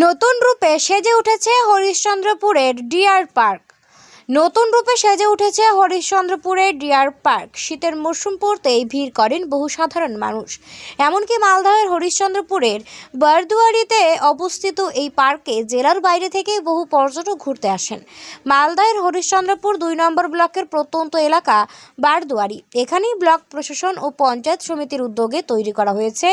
নতুন রূপে সেজে উঠেছে হরিশ্চন্দ্রপুরের ডিয়ার পার্ক। নতুন রূপে সেজে উঠেছে হরিশ্চন্দ্রপুরের ডিয়ার পার্ক। শীতের মরশুম পড়তেই ভিড় করেন বহু সাধারণ মানুষ। এমনকি মালদহের হরিশ্চন্দ্রপুরের বারদুয়ারিতে অবস্থিত এই পার্কে জেলার বাইরে থেকে বহু পর্যটক ঘুরতে আসেন। মালদহের হরিশ্চন্দ্রপুর দুই নম্বর ব্লকের প্রত্যন্ত এলাকা বারদুয়ারি। এখানেই ব্লক প্রশাসন ও পঞ্চায়েত সমিতির উদ্যোগে তৈরি করা হয়েছে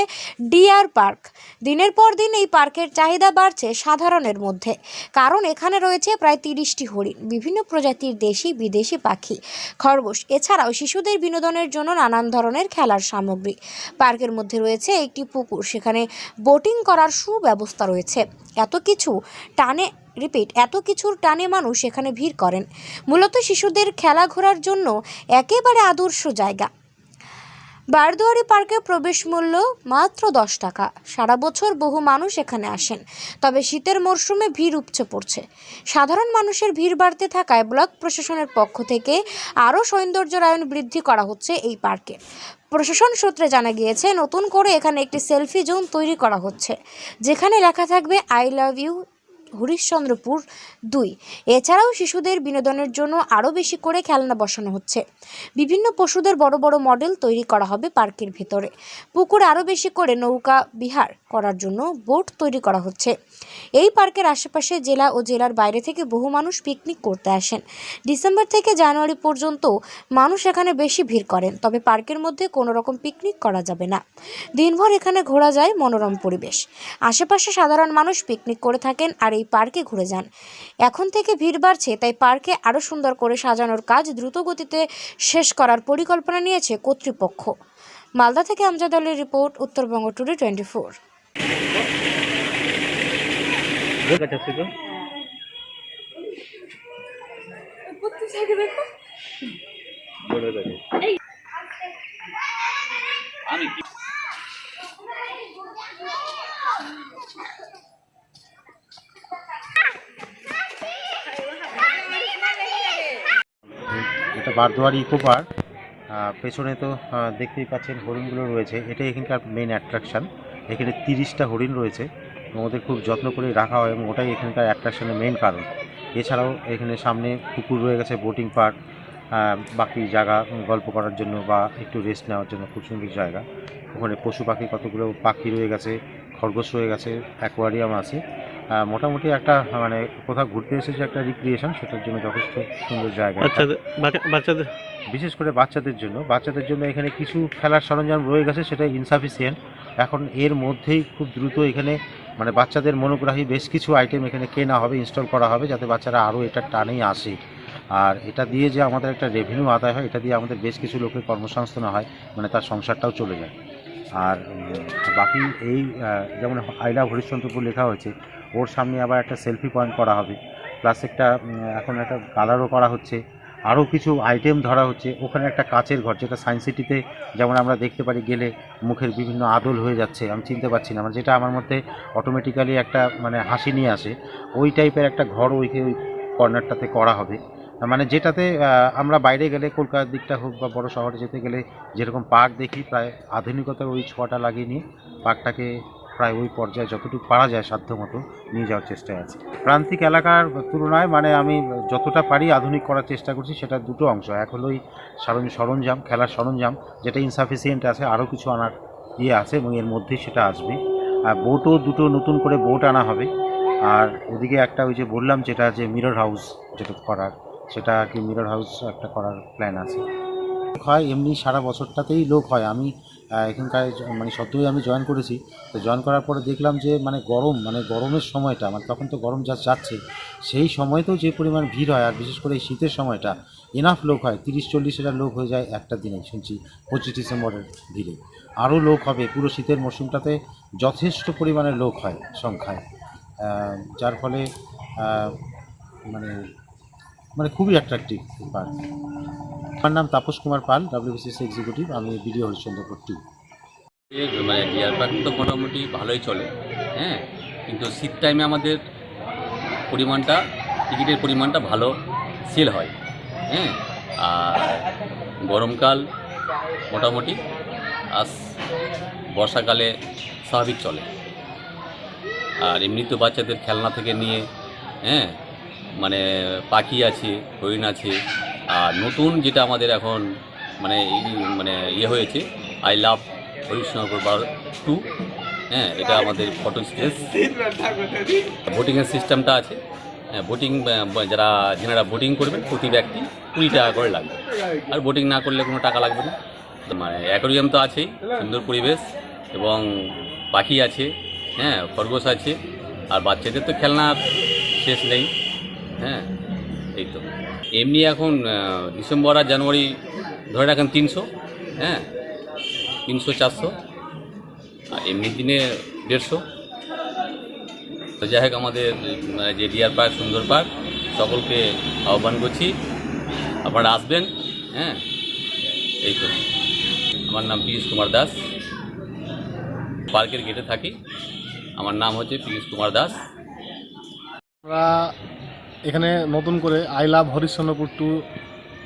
ডিয়ার পার্ক। দিনের পর দিন এই পার্কের চাহিদা বাড়ছে সাধারণের মধ্যে। কারণ এখানে রয়েছে প্রায় তিরিশটি হরিণ। বিভিন্ন প্রজাতির দেশি বিদেশি পাখি, খরগোশ। এছাড়াও শিশুদের বিনোদনের জন্য নানান ধরনের খেলার সামগ্রী। পার্কের মধ্যে রয়েছে একটি পুকুর, সেখানে বোটিং করার সুব্যবস্থা রয়েছে। এত কিছু টানে, রিপিট, এত কিছুর টানে মানুষ এখানে ভিড় করেন। মূলত শিশুদের খেলা ঘোরার জন্য একেবারে আদর্শ জায়গা। বারদুয়ারি পার্কের প্রবেশ মূল্য মাত্র দশ টাকা। সারা বছর বহু মানুষ এখানে আসেন, তবে শীতের মরশুমে ভিড় উপচে পড়ছে। সাধারণ মানুষের ভিড় বাড়তে থাকায় ব্লক প্রশাসনের পক্ষ থেকে আরও সৌন্দর্যায়ন বৃদ্ধি করা হচ্ছে এই পার্কে। প্রশাসন সূত্রে জানা গিয়েছে, নতুন করে এখানে একটি সেলফি জোন তৈরি করা হচ্ছে, যেখানে লেখা থাকবে, আই লাভ ইউ হরিশ্চন্দ্রপুর দুই। এছাড়াও শিশুদের বিনোদনের জন্য আরও বেশি করে খেলনা বসানো হচ্ছে। বিভিন্ন পশুদের বড় বড় মডেল তৈরি করা হবে পার্কের ভেতরে। পুকুরে আরও বেশি করে নৌকা বিহার করার জন্য বোট তৈরি করা হচ্ছে। এই পার্কের আশেপাশে জেলা ও জেলার বাইরে থেকে বহু মানুষ পিকনিক করতে আসেন। ডিসেম্বর থেকে জানুয়ারি পর্যন্ত মানুষ এখানে বেশি ভিড় করেন, তবে পার্কের মধ্যে কোনো রকম পিকনিক করা যাবে না। দিনভর এখানে ঘোরা যায় মনোরম পরিবেশ। আশেপাশে সাধারণ মানুষ পিকনিক করে থাকেন আর এই পার্কে ঘুরে যান। এখন থেকে ভিড় বাড়ছে, তাই পার্কে আরও সুন্দর করে সাজানোর কাজ দ্রুত গতিতে শেষ করার পরিকল্পনা নিয়েছে কর্তৃপক্ষ। মালদা থেকে আমজাদ আলীর report, Uttarbanga today twenty four. Vote কাছে তো ভোটের কাছে এটা বারদুয়ারি ইকো পার্ক পেছনে তো দেখতেই পাচ্ছেন হরিণগুলো রয়েছে। এটাই এখানকার মেন অ্যাট্রাকশান এখানে তিরিশটা হরিণ রয়েছে। ওদের খুব যত্ন করে রাখা হয় এবং ওটাই এখানকার অ্যাট্রাকশনের মেন কারণ। এছাড়াও এখানে সামনে পুকুর রয়ে গেছে বোটিং পার্ক বাকি জায়গা, গল্প করার জন্য বা একটু রেস্ট নেওয়ার জন্য খুব সুন্দর জায়গা। ওখানে পশু পাখি কতগুলো পাখি রয়ে গেছে, খরগোশ রয়ে গেছে অ্যাকোয়ারিয়াম আছে। মোটামুটি একটা মানে কোথাও ঘুরতে এসেছে একটা রিক্রিয়েশন সেটার জন্য যথেষ্ট সুন্দর জায়গা বাচ্চাদের বাচ্চা- বাচ্চাদের? বিশেষ করে বাচ্চাদের জন্য। বাচ্চাদের জন্য এখানে কিছু খেলার সরঞ্জাম রয়ে গেছে সেটা ইনসাফিসিয়েন্ট এখন এর মধ্যেই খুব দ্রুত এখানে মানে বাচ্চাদের মনোগ্রাহী বেশ কিছু আইটেম এখানে কেনা হবে ইনস্টল করা হবে যাতে বাচ্চারা আরও এটা টানেই আসে। আর এটা দিয়ে যে আমাদের একটা রেভিনিউ আদায় হয় এটা দিয়ে আমাদের বেশ কিছু লোকের কর্মসংস্থান হয় মানে তার সংসারটাও চলে যায়। আর বাকি এই যেমন আইলা হরিশ্চন্দ্রপুর লেখা হয়েছে, ওর সামনে আবার একটা সেলফি পয়েন্ট করা হবে। প্লাস একটা এখন একটা কালারও করা হচ্ছে। আরও কিছু আইটেম ধরা হচ্ছে। ওখানে একটা কাচের ঘর, যেটা সায়েন্স সিটিতে যেমন আমরা দেখতে পারি, গেলে মুখের বিভিন্ন আদল হয়ে যাচ্ছে, আমি চিনতে পারছি না। মানে যেটা আমার মধ্যে অটোমেটিক্যালি একটা মানে হাসি নিয়ে আসে। ওই টাইপের একটা ঘর ওই কর্নারটাতে করা হবে। মানে যেটাতে আমরা বাইরে গেলে কলকাতার দিকটা হোক বা বড় শহরে যেতে গেলে যেরকম পার্ক দেখি প্রায় আধুনিকতার ওই ছোঁয়াটা লাগিয়ে নিয়ে পার্কটাকে প্রায় ওই পর্যায়ে যতটুকু পারা যায় সাধ্য মতো নিয়ে যাওয়ার চেষ্টায় আছে। প্রান্তিক এলাকার তুলনায় মানে আমি যতটা পারি আধুনিক করার চেষ্টা করছি সেটা দুটো অংশ। এক হলো ওই সরঞ্জ- সরঞ্জাম, খেলার সরঞ্জাম, যেটা ইনসাফিসিয়েন্ট আছে, আরও কিছু আনার ইয়ে আছে এবং এর মধ্যেই সেটা আসবে। আর বোটও দুটো নতুন করে বোট আনা হবে। আর ওদিকে একটা ওই যে বললাম যেটা যে মিরর হাউস যেটা করার সেটা আর কি মিরর হাউস একটা করার প্ল্যান আছে। লোক হয় এমনি সারা বছরটাতেই লোক হয়। আমি এখানকার মানে সদ্যই আমি জয়েন করেছি। তো জয়েন করার পরে দেখলাম যে মানে গরম মানে গরমের সময়টা মানে তখন তো গরম যা যাচ্ছে, সেই সময়তেও যে পরিমাণ ভিড় হয়, আর বিশেষ করে এই শীতের সময়টা এনাফ লোক হয়। তিরিশ, চল্লিশ হাজার লোক হয়ে যায় একটা দিনে, শুনছি পঁচিশ ডিসেম্বরের ভিড়ে আরও লোক হবে। পুরো শীতের মরশুমটাতে যথেষ্ট পরিমাণে লোক হয় সংখ্যায়। যার ফলে মানে মানে খুবই অ্যাট্রাকটিভ পার্ক আমার নাম তাপস কুমার পাল ডাব্লিউবিসিএস এক্সিকিউটিভ আমি বিডিও হরিশ্চন্দ্রপুর টু মানে ডিয়ার পার্ক তো মোটামুটি ভালোই চলে হ্যাঁ? কিন্তু শীত টাইমে আমাদের পরিমাণটা, টিকিটের পরিমাণটা ভালো সেল হয় হ্যাঁ? আর গরমকাল মোটামুটি আর বর্ষাকালে স্বাভাবিক চলে। আর এমনি তো বাচ্চাদের খেলনা থেকে নিয়ে হ্যাঁ? মানে পাখি আছে, হরিণ আছে, আর নতুন যেটা আমাদের এখন মানে মানে ইয়ে হয়েছে আই লাভ হরিশ্চন্দ্রপুর বার টু হ্যাঁ এটা আমাদের ফটো স্পেস ভোটিংয়ের সিস্টেমটা আছে হ্যাঁ ভোটিং যারা, যেনারা ভোটিং করবেন, প্রতি ব্যক্তি কুড়ি টাকা করে লাগবে। আর ভোটিং না করলে কোনো টাকা লাগবে না। মানে অ্যাকোরিয়াম তো আছেই, সুন্দর পরিবেশ এবং পাখি আছে হ্যাঁ খরগোশ আছে, আর বাচ্চাদের তো খেলনার শেষ নেই। হ্যাঁ এই তো। এমনি এখন ডিসেম্বর আর জানুয়ারি ধরে রাখেন তিনশো হ্যাঁ তিনশো, চারশো, আর এমনি দিনে দেড়শো। তো যাই হোক, আমাদের যে ডিয়ার পার্ক, সুন্দর পার্ক, সকলকে আহ্বান করছি। আপনারা আসবেন হ্যাঁ এই তো। আমার নাম পীযূষ কুমার দাস। পার্কের গেটে থাকি। আমার নাম হচ্ছে পীযূষ কুমার দাস। আমরা এখানে নতুন করে আই লাভ হরিশ্চন্দ্রপুর টু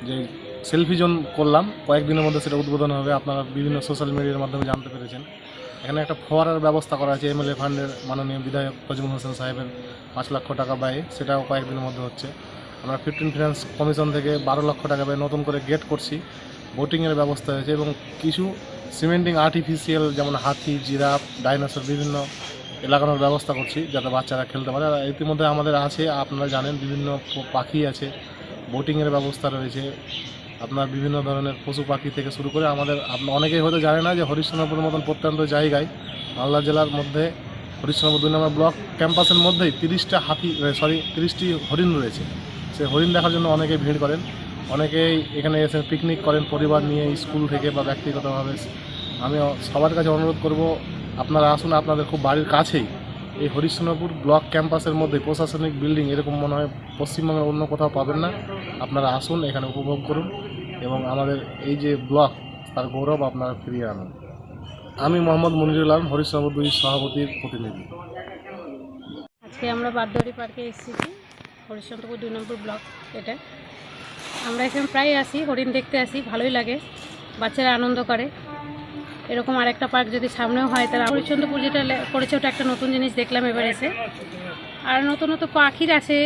যে সেলফি জোন করলাম, কয়েকদিনের মধ্যে সেটা উদ্বোধন হবে, আপনারা বিভিন্ন সোশ্যাল মিডিয়ার মাধ্যমে জানতে পেরেছেন। এখানে একটা ফোয়ারার ব্যবস্থা করা আছে এমএলএ ফান্ডের মাননীয় বিধায়ক ফজমুল হোসেন সাহেবের পাঁচ লক্ষ টাকা ব্যয়ে, সেটাও কয়েকদিনের মধ্যে হচ্ছে। আমরা ফিফটিন ফিনান্স কমিশন থেকে বারো লক্ষ টাকা ব্যয়ে নতুন করে গেট করছি। বোটিংয়ের ব্যবস্থা হয়েছে এবং কিছু সিমেন্টিং আর্টিফিশিয়াল যেমন হাতি, জিরাফ ডাইনোসর বিভিন্ন লাগানোর ব্যবস্থা করছি যাতে বাচ্চারা খেলতে পারে। আর ইতিমধ্যে আমাদের আছে, আপনারা জানেন, বিভিন্ন পাখি আছে, বোটিংয়ের ব্যবস্থা রয়েছে, আপনার বিভিন্ন ধরনের পশু পাখি থেকে শুরু করে আমাদের আপনার অনেকেই হয়তো জানে না যে হরিশ্চন্দ্রপুরের মতন প্রত্যন্ত জায়গায় মালদা জেলার মধ্যে, হরিশ্চন্দ্রপুর দুই নম্বর ব্লক ক্যাম্পাসের মধ্যেই তিরিশটা হাতি সরি তিরিশটি হরিণ রয়েছে। সেই হরিণ দেখার জন্য অনেকে ভিড় করেন। অনেকেই এখানে এসে পিকনিক করেন, পরিবার নিয়ে স্কুল থেকে বা ব্যক্তিগতভাবে। আমি সবার কাছে অনুরোধ করব আপনারা আসুন, আপনাদের খুব বাড়ির কাছেই। এই হরিশ্চন্দ্রপুর ব্লক ক্যাম্পাসের মধ্যে প্রশাসনিক বিল্ডিং এরকম মনে হয় পশ্চিমবঙ্গের অন্য কোথাও পাবেন না। আপনারা আসুন, এখানে উপভোগ করুন এবং আমাদের এই যে ব্লক, তার গৌরব আপনারা ফিরিয়ে আনুন। আমি মোহাম্মদ মনিরুল আলম, হরিশ্চন্দ্রপুর দুই সভাপতির প্রতিনিধি। আজকে আমরা বারদৌড়ি পার্কে এসেছি হরিশ্চন্দ্রপুর দুই নম্বর ব্লক, এটা। আমরা এখানে প্রায় আসি হরিণ দেখতে আসি, ভালোই লাগে, বাচ্চারা আনন্দ করে। এরকম আরেকটা পার্ক যদি সামনেও হয়, তাহলে হরিশ্চন্দ্রপুর যেটা করেছে, ওটা একটা নতুন জিনিস দেখলাম এবার এসে। আর নতুন নতুন পাখির আছে,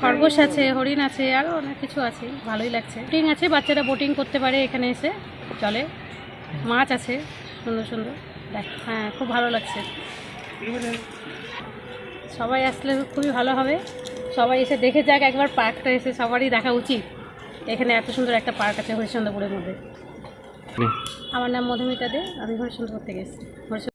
খরগোশ আছে, হরিণ আছে আরও অনেক কিছু আছে, ভালোই লাগছে। বোটিং আছে, বাচ্চারা বোটিং করতে পারে এখানে এসে, চলে। মাছ আছে, সুন্দর সুন্দর। দেখ হ্যাঁ খুব ভালো লাগছে। সবাই আসলে খুবই ভালো হবে। সবাই এসে দেখে যাক, একবার পার্কটা এসে সবারই দেখা উচিত। এখানে এত সুন্দর একটা পার্ক আছে হরিশ্চন্দ্রপুরের মধ্যে। আমার নাম মধুমিতা দে আমি হরিশ্চন্দ্রপুর থেকে এসেছি